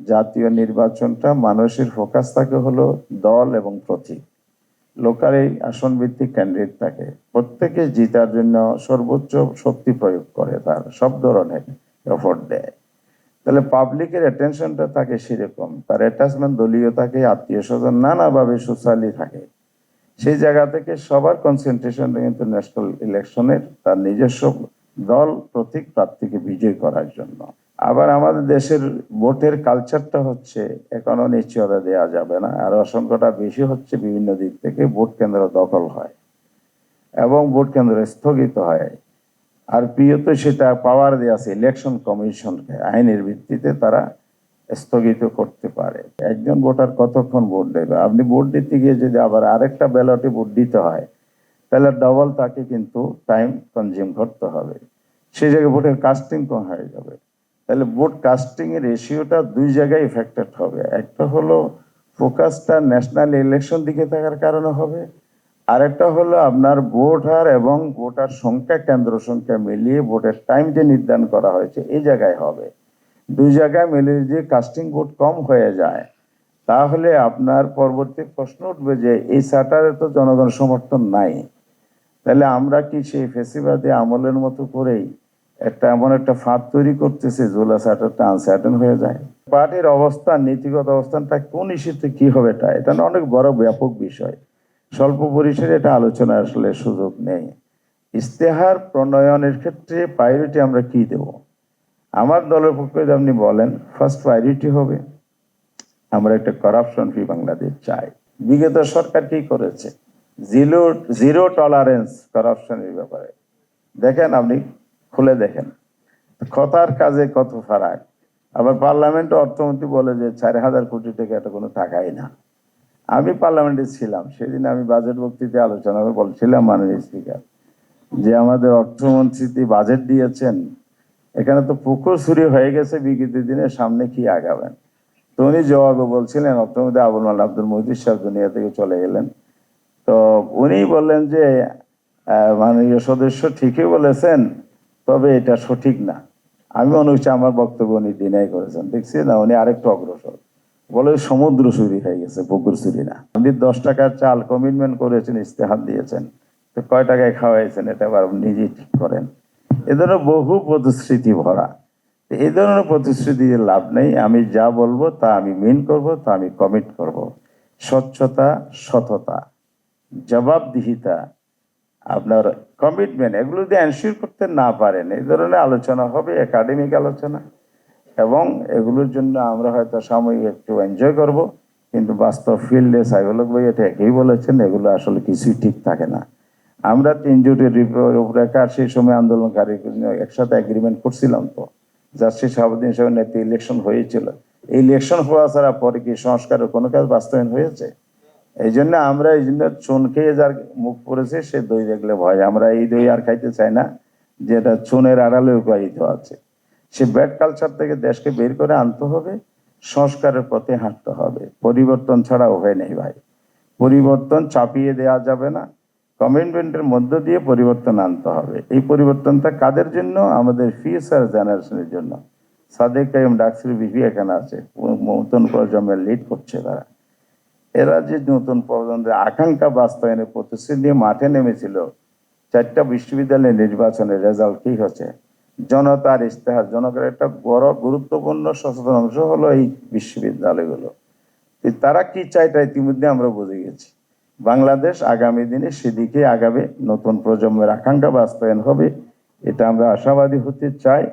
জাতীয় নির্বাচনটা মানুষের ফোকাস থাকে হলো দল এবং প্রতীক। লোকাল এই আসন ভিত্তিক ক্যান্ডিডেট থাকে প্রত্যেকে জিতার জন্য সর্বোচ্চ শক্তি প্রয়োগ করে তার, সব ধরনের এফোর্ট দেয়। তাহলে পাবলিকের অ্যাটেনশনটা থাকে সেরকম, তার অ্যাটাচমেন্ট দলীয় থাকে আত্মীয় স্বজন নানাভাবে সোশ্যালি থাকে। সেই জায়গা থেকে সবার কনসেন্ট্রেশনটা কিন্তু ন্যাশনাল ইলেকশনের তার নিজস্ব দল, প্রতীক প্রার্থীকে বিজয় করার জন্য। আবার আমাদের দেশের ভোটের কালচারটা হচ্ছে, এখনও নিশ্চয়তা দেওয়া যাবে না। আর অসংখ্যটা বেশি হচ্ছে বিভিন্ন দিক থেকে ভোট কেন্দ্র দখল হয় এবং ভোট কেন্দ্র স্থগিত হয়। আর প্রিয় তো সেটা পাওয়ার দেওয়া আছে ইলেকশন কমিশনকে আইনের ভিত্তিতে তারা স্থগিত করতে পারে। একজন ভোটার কতক্ষণ ভোট দেবে? আপনি ভোট দিতে গিয়ে যদি আবার আরেকটা ব্যালটে ভোট দিতে হয়, তাহলে ডবল তাকে কিন্তু টাইম কনজিউম করতে হবে। সেই জায়গায় ভোটের কাস্টিং কম হয়ে যাবে। তাহলে ভোট কাস্টিং এর রেশিওটা দুই জায়গায় এফেক্টেড হবে। একটা হলো ফোকাসটা ন্যাশনাল ইলেকশন দিকে থাকার কারণে হবে, আরেকটা হলো আপনার ভোটার এবং ভোটার সংখ্যা কেন্দ্র সংখ্যা মিলিয়ে ভোটের টাইম যে নির্ধারণ করা হয়েছে এই জায়গায় হবে। দুই জায়গায় মিলিয়ে যে কাস্টিং ভোট কম হয়ে যায়, তাহলে আপনার পরবর্তী প্রশ্ন উঠবে যে এই স্যাটারে তো জনগণ সমর্থন নাই। তাহলে আমরা কি সেই ফেসিবাদী আমলের মতো করেই একটা এমন একটা ফাঁদ তৈরি করতেছে, জোলা স্যাটারটা আনসার্টেন হয়ে যায়। পার্টির অবস্থান, নীতিগত অবস্থানটা কোন ইস্যুতে কি হবে এটা এটা না অনেক বড় ব্যাপক বিষয়। স্বল্প পরিসরে এটা আলোচনা আসলে সুযোগ নেই। ইস্তেহার প্রণয়নের ক্ষেত্রে প্রায়োরিটি আমরা কি দেব? আমার দলের পক্ষে যদি আপনি বলেন ফার্স্ট প্রায়োরিটি হবে আমরা একটা করাপশন ফ্রি বাংলাদেশ চাই। বিগত সরকার কি করেছে? জিরো জিরো টলারেন্স করাপশনের ব্যাপারে। দেখেন আপনি খুলে দেখেন। কথার কাজে কত ফারাক। আবার পার্লামেন্ট অর্থমন্ত্রী বলে যে চার হাজার কোটি টাকা এটা কোনো টাকাই না। আমি পার্লামেন্টে ছিলাম, সেদিন আমি বাজেট বক্তৃতা আলোচনা বলছিলাম মাননীয় স্পিকার যে আমাদের অর্থমন্ত্রী বাজেট দিয়েছেন, এখানে তো পুকুর চুরি হয়ে গেছে, বিগত দিনে সামনে কি আগাবেন? তো উনি জবাবে বলছিলেন, অর্থমন্ত্রী আবুল মাল আব্দুল মহিদির সাহেব দুনিয়া থেকে চলে গেলেন। তো উনি বললেন যে মাননীয় সদস্য ঠিকই বলেছেন তবে এটা সঠিক না। আমি মনে হচ্ছে আমার বক্তব্য উনি ডিনাই করেছেন। দেখছি না? উনি আরেকটু অগ্রসর। বলে সমুদ্র চুরি হয়ে গেছে, পুকুর চুরি না। আপনি দশ টাকার চাল কমিটমেন্ট করেছেন, ইস্তেহার দিয়েছেন। তো কয় টাকায় খাওয়াইছেন? এটা আবার নিজেই ঠিক করেন। এ ধরনের বহু প্রতিশ্রুতি ভরা। এই ধরনের প্রতিশ্রুতি লাভ নেই। আমি যা বলব, তা আমি মেন করব, তা আমি কমিট করব। স্বচ্ছতা, সততা, জবাবদিহিতা আপনার কমিটমেন্ট এগুলো যদি এনশিওর করতে না পারেন, এই ধরনের আলোচনা হবে একাডেমিক আলোচনা, এবং এগুলোর জন্য আমরা হয়তো সাময়িক একটু এনজয় করব, কিন্তু বাস্তব ফিল্ডে সাইকোলগ ভাই এটা একই বলেছেন, এগুলো আসলে কিছুই ঠিক থাকে না। আমরা তিন জোটের রূপরেখা সেই সময় আন্দোলনকারী একসাথে এগ্রিমেন্ট করছিলাম তো জাস্টিস শাহাবুদ্দিন সাহেবের নেতৃত্বে ইলেকশন হয়েছিল। এই ইলেকশন হওয়া ছাড়া পরে কি সংস্কারের কোনো কাজ বাস্তবায়ন হয়েছে? এই জন্য আমরা এই জন্য চুন খেয়ে যার মুখ পড়েছে, সে দই দেখলে ভয়। আমরা এই দই আর খাইতে চাই না, যেটা চুনের আড়ালে উপায়িত আছে। সে ব্যাড কালচার থেকে দেশকে বের করে আনতে হবে, সংস্কারের পথে হাঁটতে হবে। পরিবর্তন ছাড়া উপায় নেই ভাই। পরিবর্তন চাপিয়ে দেওয়া যাবে না। কমিটমেন্টের মধ্য দিয়ে পরিবর্তন আনতে হবে। এই পরিবর্তনটা কাদের জন্য? আমাদের ফিউচার জেনারেশনের জন্য। সাদেক কাইম ডাকসুর বিপি এখানে আছে। নতুন প্রজন্মের লিড করছে তারা। এরা যে নতুন প্রজন্মের আকাঙ্ক্ষা বাস্তবায়নের প্রতিশ্রুতি নিয়ে মাঠে নেমেছিল। চারটা বিশ্ববিদ্যালয়ের নির্বাচনের রেজাল্ট কি হচ্ছে। জনতার ইস্তেহার জনগণের একটা বড় গুরুত্বপূর্ণ সচেতন অংশ হলো এই বিশ্ববিদ্যালয়গুলো। তারা কি চায় তা ইতিমধ্যে আমরা বুঝে গেছি। বাংলাদেশ আগামী দিনে সেদিকে আগাবে, নতুন প্রজন্মের আকাঙ্ক্ষা বাস্তবায়ন হবে, এটা আমরা আশাবাদী হতে চাই।